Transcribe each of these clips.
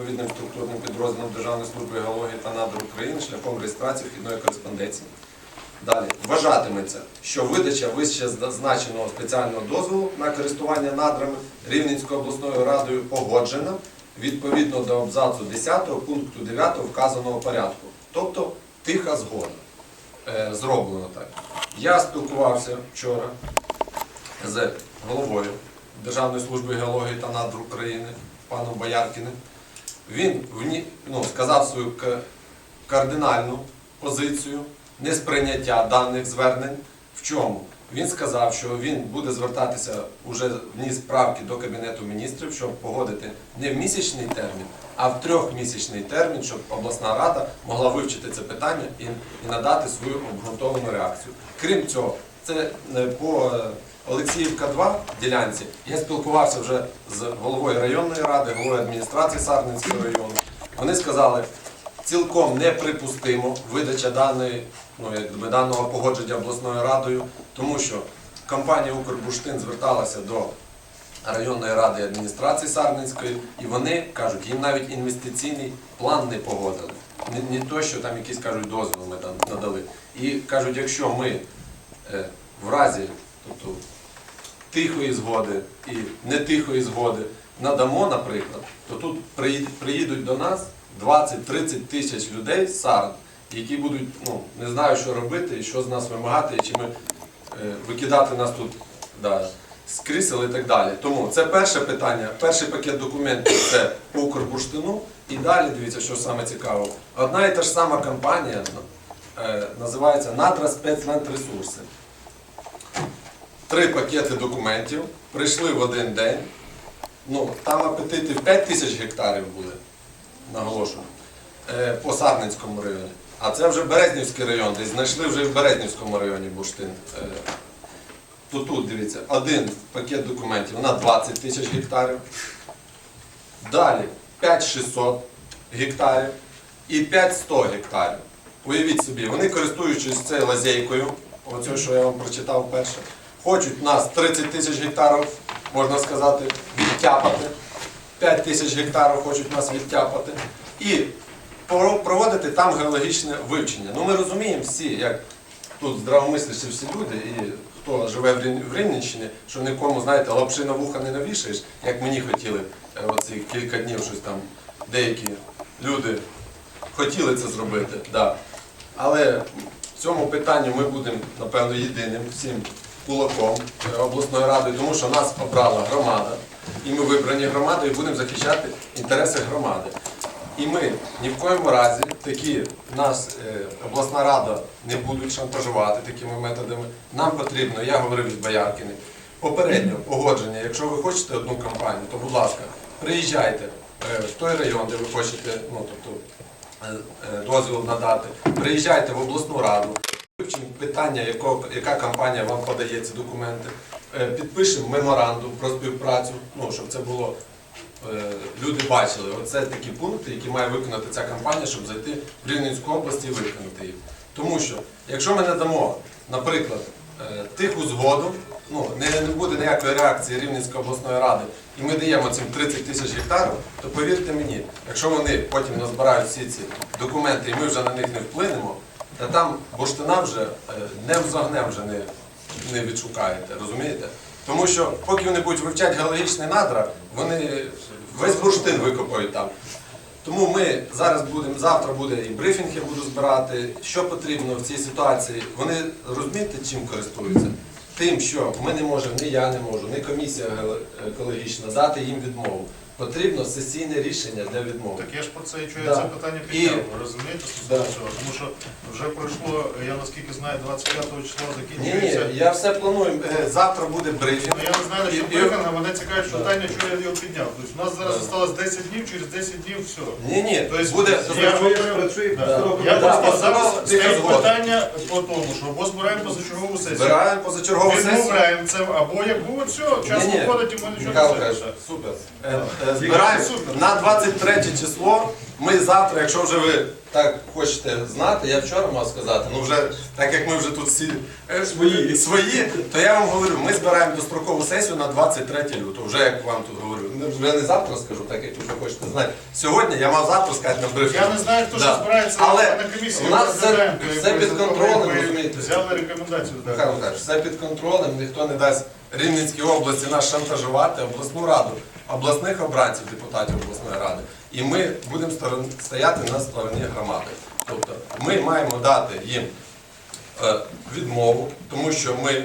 відповідним структурним підрозділом Державної служби геології та надр України шляхом реєстрації вхідної кореспонденції. Далі вважатиметься, що видача вище зазначеного спеціального дозволу на користування надрами Рівненською обласною радою погоджена відповідно до абзацу 10 пункту 9 вказаного порядку, тобто тиха згода. Е, зроблено так. Я спілкувався вчора з головою Державної служби геології та надр України паном Бояркіним. Він ну, сказав свою кардинальну позицію несприйняття даних звернень. В чому? Він сказав, що він буде звертатися уже вніс правки до Кабінету міністрів, щоб погодити не в місячний термін, а в трьохмісячний термін, щоб обласна рада могла вивчити це питання і, і надати свою обґрунтовану реакцію. Крім цього, це е, по е, Олексіївка 2 ділянці. Я спілкувався вже з головою районної ради, головою адміністрації Сарненського району. Вони сказали, цілком неприпустимо видача даної, ну, якби, даного погодження обласною радою, тому що компанія Укрбуштин зверталася до районної ради адміністрації Сарненської, і вони кажуть, їм навіть інвестиційний план не погодили. Не, не то, що там якісь кажуть дозвіл ми надали. І кажуть, якщо ми е, в разі тобто, тихої згоди і не тихої згоди надамо, наприклад, то тут приїдуть до нас 20-30 тисяч людей з Сарн, які будуть, ну, не знаю, що робити що з нас вимагати, і чи ми е, викидати нас тут да, з крісел і так далі. Тому це перше питання, перший пакет документів це Укрбурштину. І далі дивіться, що саме цікаво. Одна і та ж сама компанія е, називається Надра спецлентресурси. Три пакети документів прийшли в один день. Ну, там апетити в 5 тисяч гектарів були, наголошую, е, по Сарненському районі. А це вже Березнівський район, десь знайшли вже в Березнівському районі бурштин. Е, То тут, дивіться, один пакет документів на 20 тисяч гектарів. Далі 5600 гектарів і 5100 гектарів. Уявіть собі, вони користуючись цією лазейкою, оцю, що я вам прочитав перше, хочуть нас 30 тисяч гектарів, можна сказати, відтяпати. 5 тисяч гектарів хочуть нас відтяпати. І проводити там геологічне вивчення. Ну ми розуміємо всі, як тут здравомислящі всі люди, і хто живе в Рів- Рівненщині, що нікому, знаєте, лапши на вуха не навішаєш, як мені хотіли е, оці кілька днів щось там деякі люди хотіли це зробити. Да. Але в цьому питанні ми будемо, напевно, єдиним всім кулаком е, обласної ради, тому що нас обрала громада, і ми вибрані громадою і будемо захищати інтереси громади. І ми ні в коєму разі такі нас е, обласна рада не будуть шантажувати такими методами. Нам потрібно, я говорив з Бояркіним, попередньо погодження. Якщо ви хочете одну кампанію, то будь ласка, приїжджайте е, в той район, де ви хочете, ну тобто дозвіл надати. Приїжджайте в обласну раду. Питання, яко- яка компанія вам подає ці документи. Е, Підпишемо меморандум про співпрацю, ну, щоб це було е, люди бачили. Оце такі пункти, які має виконати ця компанія, щоб зайти в Рівненську область і виконати їх. Тому що, якщо ми не дамо, наприклад, е, тиху згоду, ну не, не буде ніякої реакції Рівненської обласної ради, і ми даємо цим 30 тисяч гектарів, то повірте мені, якщо вони потім назбирають всі ці документи і ми вже на них не вплинемо, та там бурштина вже е, днем з огнем вже не, не відшукаєте, розумієте? Тому що поки вони будуть вивчати геологічні надра, вони весь бурштин викопають там. Тому ми зараз будемо, завтра буде і брифінг я буду збирати, що потрібно в цій ситуації. Вони розумієте, чим користуються? Тим, що ми не можемо, ні я не можу, ні комісія екологічна дати їм відмову. Потрібно сесійне рішення для відмови. Так я ж про це і чую, Да. це питання підняв, І... розумієте, Да. цього? Тому що вже пройшло, я наскільки знаю, 25 числа Ні, закінчується. ні, я все планую. Е, Завтра буде брифінг. Ну, я знаю, що І- і- а мене цікавить Да. питання, що я його підняв. Тобто у нас зараз залишилось 10 днів, через 10 днів все. Ні, ні, Тобто буде я просто зараз стоїть питання по тому, що або збираємо позачергову сесію, збираємо позачергову сесію. відмовляємо це, або як було все, час виходить і ми нічого не супер. Е, е, Збираємо на 23 число Ми завтра, якщо вже ви так хочете знати, я вчора мав сказати, ну вже так як ми вже тут всі е, свої, свої, то я вам говорю, ми збираємо дострокову сесію на 23 лютого, вже як вам тут говорю. Ну, Вже не завтра скажу, так як вже хочете знати. Сьогодні я мав завтра сказати на брифінгу. Я не знаю, хто Да. що збирається Але на комісії. у нас все- все під контролем, розумієте? Взяли рекомендацію. так. Михайло Михайлович, все під контролем, ніхто не дасть Рівненській області нас шантажувати, обласну раду, обласних обранців, депутатів обласної ради. І ми будемо стояти на стороні громади. Тобто ми маємо дати їм е, відмову, тому що ми,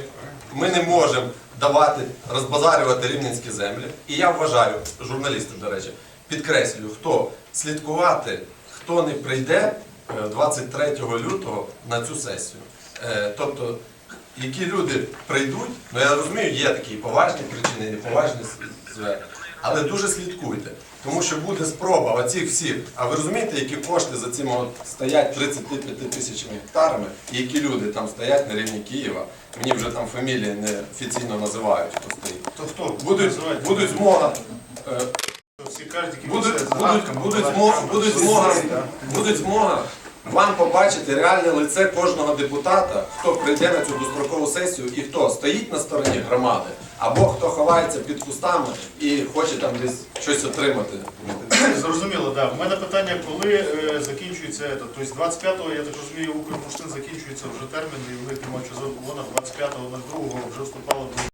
ми не можемо давати, розбазарювати рівненські землі. І я вважаю, журналісти, до речі, підкреслюю, хто слідкувати, хто не прийде е, 23 лютого на цю сесію. Е, Тобто, які люди прийдуть, ну я розумію, є такі поважні причини, неповажні звернення, але дуже слідкуйте. Тому що буде спроба оцих всіх. А ви розумієте, які кошти за цими от стоять 35 тисячами гектарами, і які люди там стоять на рівні Києва. Мені вже там фамілії не офіційно називають, хто стоїть. То хто? Будуть, будуть змога. е, Будуть, будуть, будуть, змога, будуть, змога, будуть змога вам побачити реальне лице кожного депутата, хто прийде на цю дострокову сесію і хто стоїть на стороні громади, або хто ховається під кустами і хоче там десь щось отримати. Зрозуміло, так. У мене питання, коли е, закінчується це? Тобто 25-го, я так розумію, Укрпоштин закінчується вже термін, і вони тримають, що вона 25.02 вже вступала до